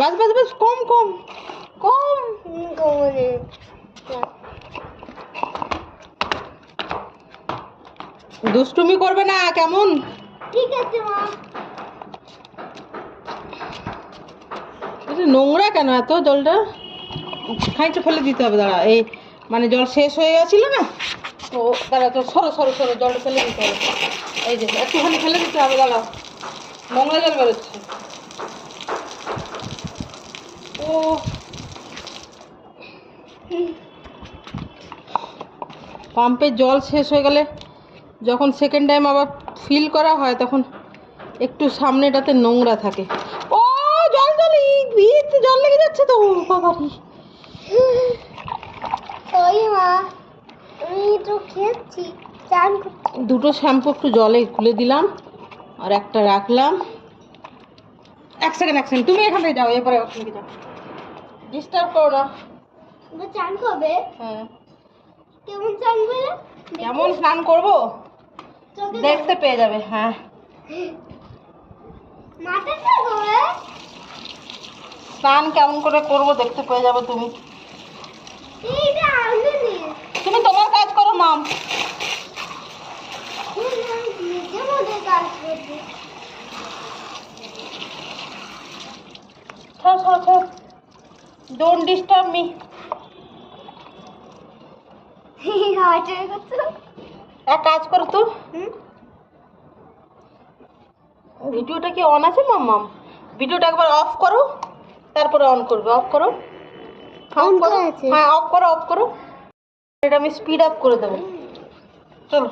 বাস বাস বাস কম কম। কম দুষ্টুমি করবে না কেমন? ঠিক আছে মা। নোংরা কেন এত জলটা? খানিকটা ফেলে দিতে হবে দাঁড়া। এই মানে জল শেষ হয়ে গেছিল না? তো দাঁড়া তো সরো সরো সরো জলটা ফেলে দিতে হবে। এই যে একটুখানি ফেলে দিতে হবে দাঁড়া। নোংরা জল বেরোচ্ছে। ও। পাম্পের জল শেষ হয়ে গেলে যখন সেকেন্ড টাইম আবার ফিল করা হয় তখন একটু সামনেটাতে নোংরা থাকে। ও জল জল জল লেগে যাচ্ছে তো। বাবা ওই মা আমি তো খেয়েছি চান দুটো শ্যাম্পু একটু জলে খুলে দিলাম আর একটা রাখলাম। এক সেকেন্ড এক সেকেন্ড তুমি এখান থেকে যাও এরপরে ওখান থেকে যাও। ডিস্টার্ব করো। না চান করবে? হ্যাঁ। কেমন চান করবে কেমন স্নান করব? দেখতে পেয়ে যাবে হ্যাঁ। মাথা করবে? স্নান কেমন করে করব দেখতে পেয়ে যাবে তুমি। এইটা আমি নি। তুমি তোমার কাজ করো মাম ছাড়ো ছাড়ো ছাড়ো ডোন্ট ডিস্টার্ব মি এক কাজ করো তো। ভিডিওটা কি অন আছে মাম মাম? ভিডিওটা একবার অফ করো তারপরে অন করবে। অফ করো? আছে? হ্যাঁ অফ করো অফ করো। এটা আমি স্পিড আপ করে দেবো। চলো।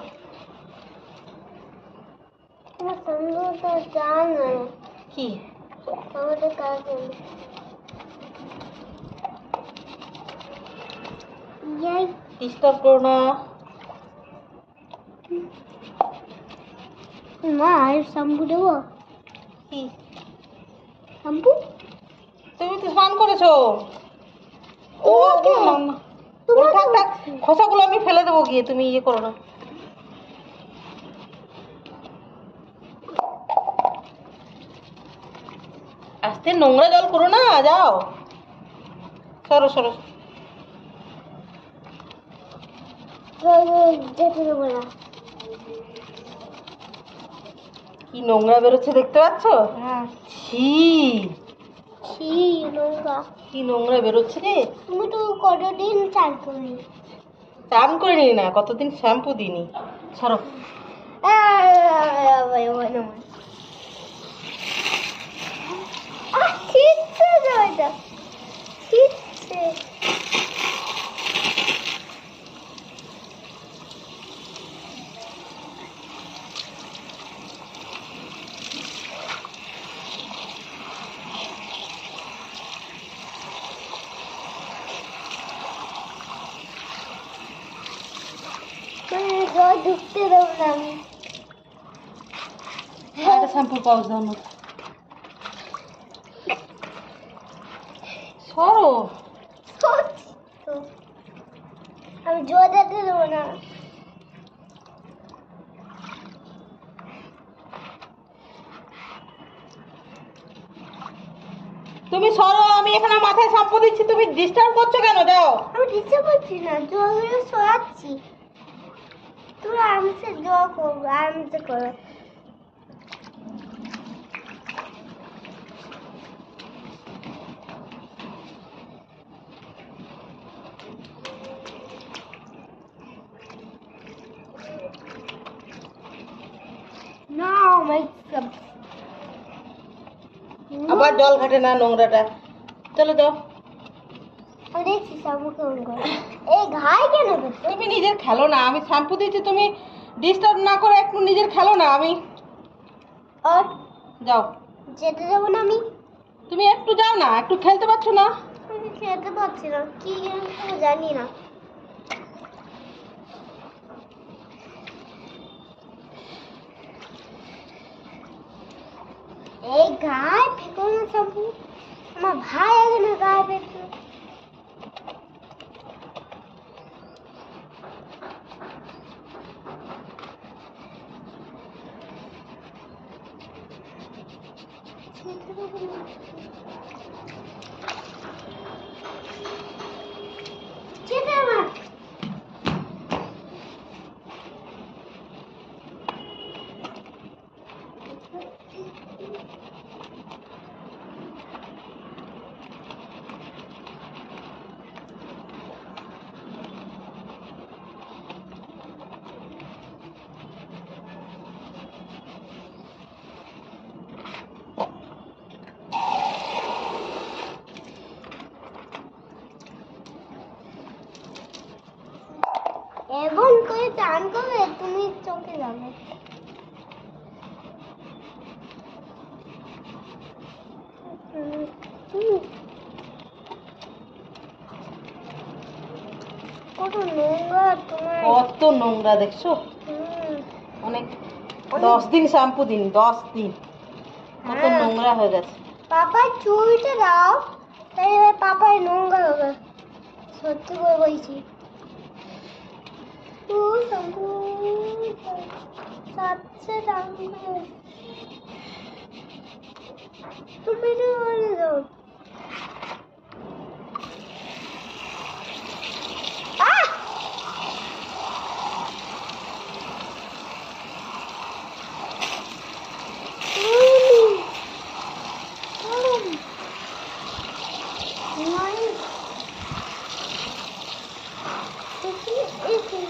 কি? ডিস্টার্ব করো না মা আর শ্যাম্পু দেবো? কি? শ্যাম্পু তুমি তো স্নান করেছ। ও থাক থাক খোসাগুলো আমি ফেলে দেবো গিয়ে তুমি ইয়ে করো না। আস্তে নোংরা জল করো না যাও। সরো সরো যেতে দেবো না কি নোংরা বেরোচ্ছে দেখতে পাচ্ছ? হ্যাঁ। ছি। ছি নোংরা। কি নোংরা বেরোচ্ছে রে? তুমি তো কতদিন চান করি চান করে নি না কতদিন শ্যাম্পু দিইনি। সরো ঠিকছে জল ঢুকতে দেবো না আমি। একটা শ্যাম্পু পাউচ দাও না। সরো। আমি যেতে দেবো না। তুমি সরো আমি এখানে মাথায় শ্যাম্পু দিচ্ছি। তুমি ডিস্টার্ব করছ কেন? দাও। আমি দিতে করছি না জলগুলো সরাচ্ছি। তোরা আরামসে জল করব আরামসে করো No, my sub. আবার জল ঘাটে না নোংরাটা। চলো যাও এই ঘাই কেন তুমি নিজের খেলো না আমি শ্যাম্পু দিচ্ছি তুমি ডিস্টার্ব না করে একটু নিজের খেলো না আমি আর যাও। যেতে দেবো না আমি? তুমি একটু যাও না একটু খেলতে পারছ না? আমি খেতে পারছি না কি জানি না। এই গায়ে ফেকো না সাবু আমার ভাই এখানে গায়ে ফেকো Thank you. করে তুমি চোখে যাবে কত নোংরা তোমার কত নোংরা দেখছ? অনেক দশ দিন শ্যাম্পু দিন দশ দিন। কত হ্যাঁ। নোংরা হয়ে গেছে। পাপার চুলটা দাও তাই পাপার নোংরা হবে। সত্যি করে বলছি। সাতশে টাকা তুমি দাও আহ! উম। উম। নয়। দেখি, এই যে।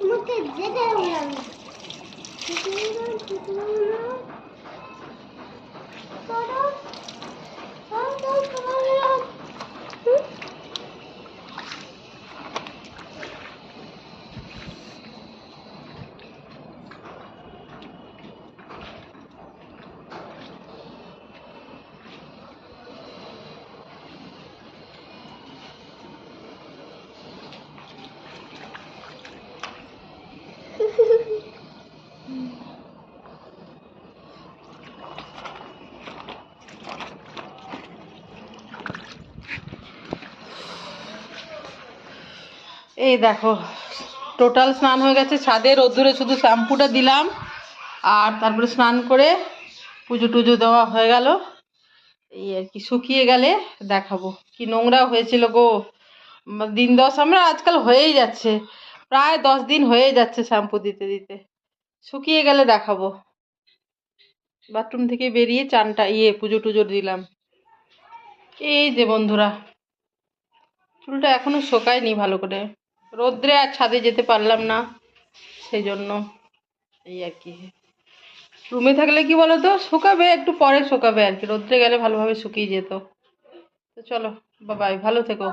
মুখে যেতে হবে আমি এই দেখো, টোটাল স্নান হয়ে গেছে ছাদে, রোদ্দুরে শুধু শ্যাম্পুটা দিলাম, আর তারপরে স্নান করে পুজো টুজো দেওয়া হয়ে গেল। এই আর কি, শুকিয়ে গেলে দেখাবো। কি নোংরা হয়েছিল গো। দিন দশ আমরা আজকাল হয়েই যাচ্ছে। প্রায় দশ দিন হয়ে যাচ্ছে শ্যাম্পু দিতে দিতে। শুকিয়ে গেলে দেখাবো। বাথরুম থেকে বেরিয়ে চানটা ইয়ে পুজো টুজো দিলাম। এই যে বন্ধুরা, চুলটা এখনও শোকায়নি ভালো করে। রোদ্রে আর ছাদে যেতে পারলাম না সেই জন্য এই আর কি। রুমে থাকলে কি বলো তো শুকাবে, একটু পরে শুকাবে আর কি। রোদ্রে গেলে ভালোভাবে শুকিয়ে যেত। তো চলো বাবাই ভালো থেকো।